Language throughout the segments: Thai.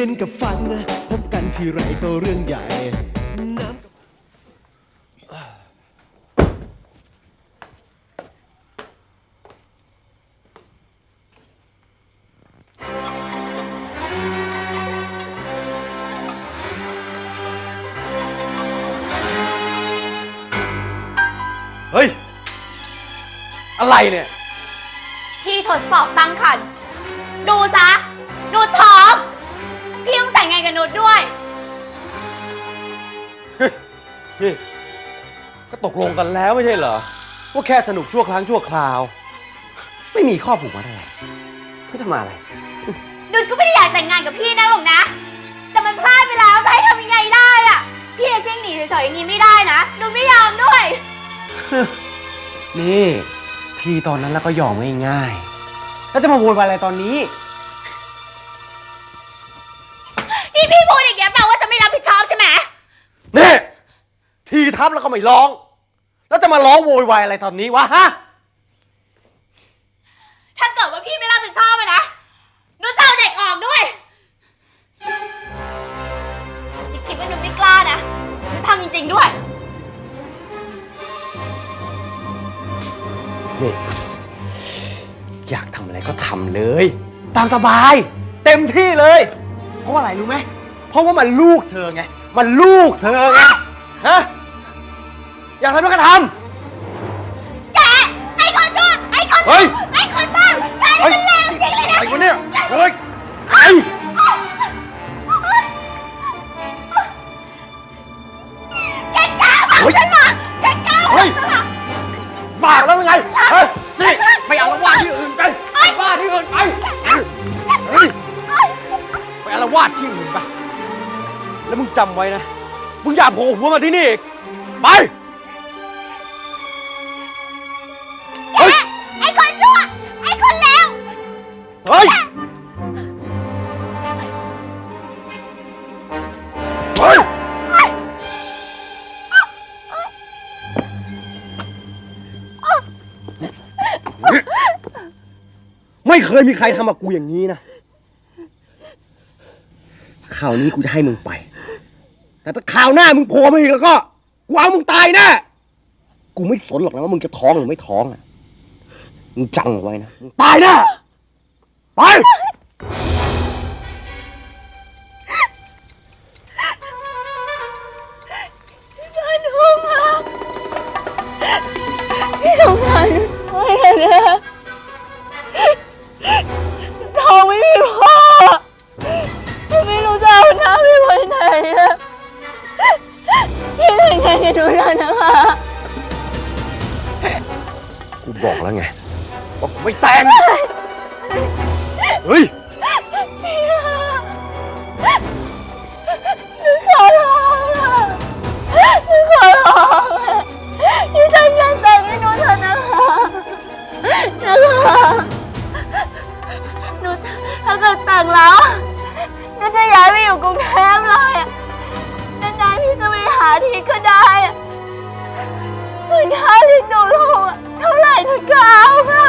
ลิ้นกับฟันนะพบกันทีไรก็เรื่องใหญ่น้ำเฮ้ย อะไรเนี่ย พี่ทดสอบตั้งครรภ์ดูซะหนูท้อง นี่ ก็ตกลงกันแล้วไม่ใช่เหรอ ว่าแค่สนุกชั่วครั้งชั่วคราว ไม่มีข้อผูกมัดอะไรก็จะมาอะไร ดุดก็ไม่ได้อยากแต่งงานกับพี่นะหรอกนะ แต่มันพลาดไปแล้วจะให้ทำยังไงได้อะพี่จะเช่งหนีเฉยๆอย่างนี้ไม่ได้นะดุดไม่ยอมด้วย นี่ พี่ตอนนั้นแล้วก็ยอมง่ายๆแล้วจะมาโวยวายอะไรตอนนี้ ทีทับแล้วก็ไม่ร้อง แล้วจะมาร้องโวยวายอะไรตอนนี้วะฮะ ถ้าเกิดว่าพี่ไม่รับผิดชอบอะนะหนูจะเอาเด็กออกด้วยอย่าคิดว่าหนูไม่กล้านะหนูทำจริงๆด้วย นี่อยากทำอะไรก็ทำเลย ตามสบาย เต็มที่เลย เพราะว่าอะไรรู้ไหมเพราะว่ามันลูกเธอไง มันลูกเธอไงฮะ อยากทำอะไรก็ทแกไอ้คนชั่วไอ้คนเฮ้ย ไอ้คนบ้าแกำนี่มันเลวจริงเลยนะไอ้คนเนี้ยเฮ้ยไอ้แกกล้ามาฉันเหรอแกกล้ามาเฮ้ยฉันเหรอบ้าแล้วยังไงเฮ้ยนี่ไปอาละวาดที่อื่นไปไปบ้าที่อื่นไปเฮ้ยไปอาละวาดที่อื่นไปแล้วมึงจำไว้นะมึงอย่าโผล่หัวมาที่นี่อีกไป ไม่เคยมีใครทำกับกูอย่างนี้นะข่าวนี้กูจะให้มึงไป แต่ถ้าข่าวหน้ามึงโผล่มาอีกแล้วก็กูเอามึงตายแน่กูไม่สนหรอกนะว่ามึงจะท้องหรือไม่ท้องอะมึงจังเอาไว้นะมึงตายแน่ พี่แต่งงานกับหนูแล้วนะคะ กูบอกแล้วไงว่ากูไม่แต่งเฮ้ย ก็เอาค่ะ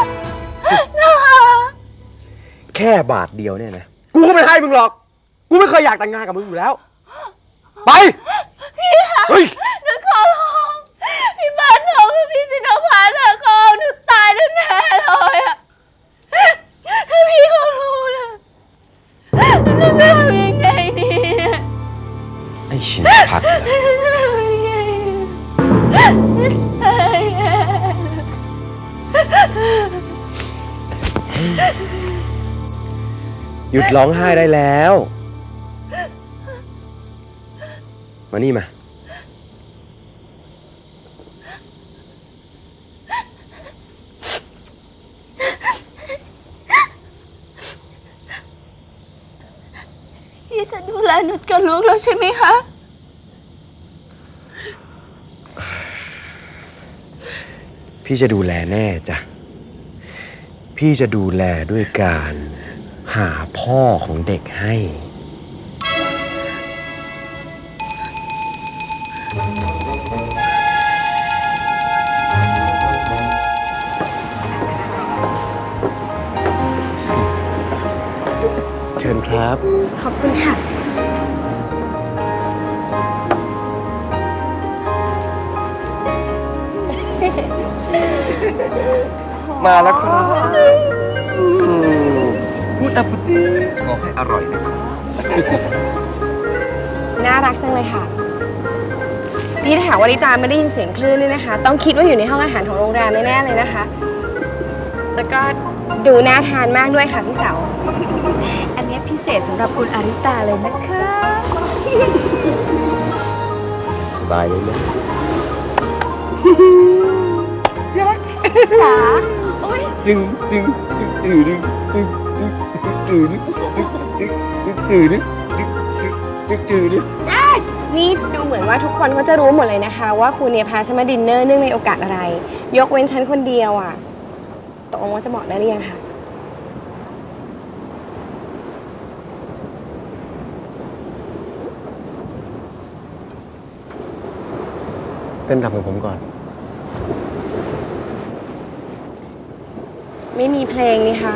นะคะแค่บาทเดียวเนี่ยนะ กูก็ไม่ให้มึงหรอก กูไม่เคยอยากแต่งงานกับมึงอยู่แล้ว ไป พี่คะเฮ้ย หนูขอร้อง พี่บ้านทองกับพี่ชินภาเธอเขาเอาหนูตายแน่ๆเลยอะถ้าพี่เขารู้นะหนูจะทำยังไงดีอะไอ้ชินพักหนูจะ หยุดร้องไห้ได้แล้ว มานี่มา พี่จะดูแลหนูกับลูกเราใช่ไหมคะ พี่จะดูแลแน่จ้ะ พี่จะดูแลด้วยการ หาพ่อของเด็กให้เธอชิญครับ ขอบคุณค่ะ มาแล้วครับ กูดอัปติขอให้อร่อยนะครับน่ารักจังเลยค่ะ นี่ถ้าหากว่าลิตาไม่ได้ยินเสียงคลื่นนี่นะคะ ต้องคิดว่าอยู่ในห้องอาหารของโรงแรมแน่ๆเลยนะคะ แล้วก็ดูน่าทานมากด้วยค่ะพี่สาวอันนี้พิเศษสำหรับคุณอาริตาเลยนะคะ สบายเลยนะจ๋าโอ้ยตึงตึงตึงตึงตึง นี่ดูเหมือนว่าทุกคนก็จะรู้หมดเลยนะคะ ว่าคุณเนี่ยพาฉันมาดินเนอร์เนื่องในโอกาสอะไร ยกเว้นฉันคนเดียวอะตกลงว่าจะเหมาะได้หรือยังคะเต้นรำกับผมก่อน ไม่มีเพลงนี่คะ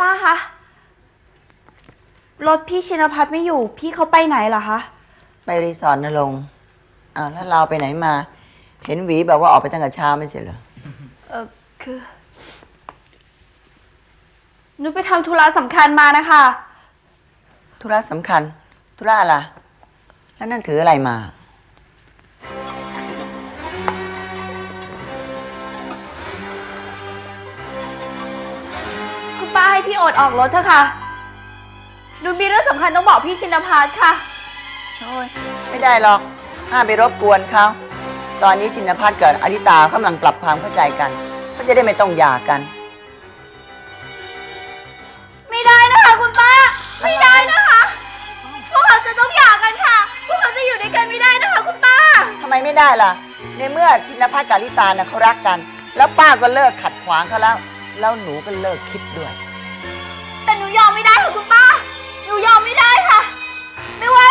ป้าคะ รถพี่ชินพัฒน์ไม่อยู่ พี่เขาไปไหนเหรอคะ ไปรีสอร์ทนะลงค์อ่าวแล้วเราไปไหนมา เห็นหวีแบบว่าออกไปตั้งแต่เช้าไม่ใช่เหรอ เออคือหนูไปทำธุระสำคัญมานะคะ ธุระสำคัญ ธุระอะไร แล้วนั่นถืออะไรมา พี่โอดออกรถเถอะค่ะหนูมีเรื่องสำคัญต้องบอกพี่ชินพัฒน์ค่ะ โอ้ยไม่ได้หรอกห้ามไปรบกวนเขาตอนนี้ชินพัฒน์กับอดิตากำลังปรับความเข้าใจกันก็จะได้ไม่ต้องหย่ากัน ไม่ได้นะคะคุณป้า ไม่ได้นะคะ พวกเขาจะต้องหย่ากันค่ะ พวกเขาจะอยู่ด้วยกันไม่ได้นะคะคุณป้า ทำไมไม่ได้ล่ะ ในเมื่อชินพัฒน์กับอดิตาน่ะเขารักกัน แล้วป้าก็เลิกขัดขวางเขาแล้ว แล้วหนูก็เลิกคิดด้วยแต่หนู ยอมไม่ได้ค่ะคุณป้า หนูยอมไม่ได้ค่ะ ไม่ว่า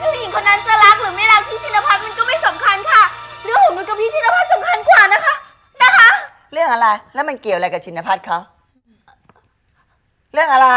ผู้หญิงคนนั้นจะรักหรือไม่รักพี่ชินพัฒน์มันก็ไม่สำคัญค่ะ เรื่องของหนูกับพี่ชินพัฒน์สำคัญกว่านะคะ นะคะ เรื่องอะไร แล้วมันเกี่ยวอะไรกับชินพัฒน์เขา เรื่องอะไร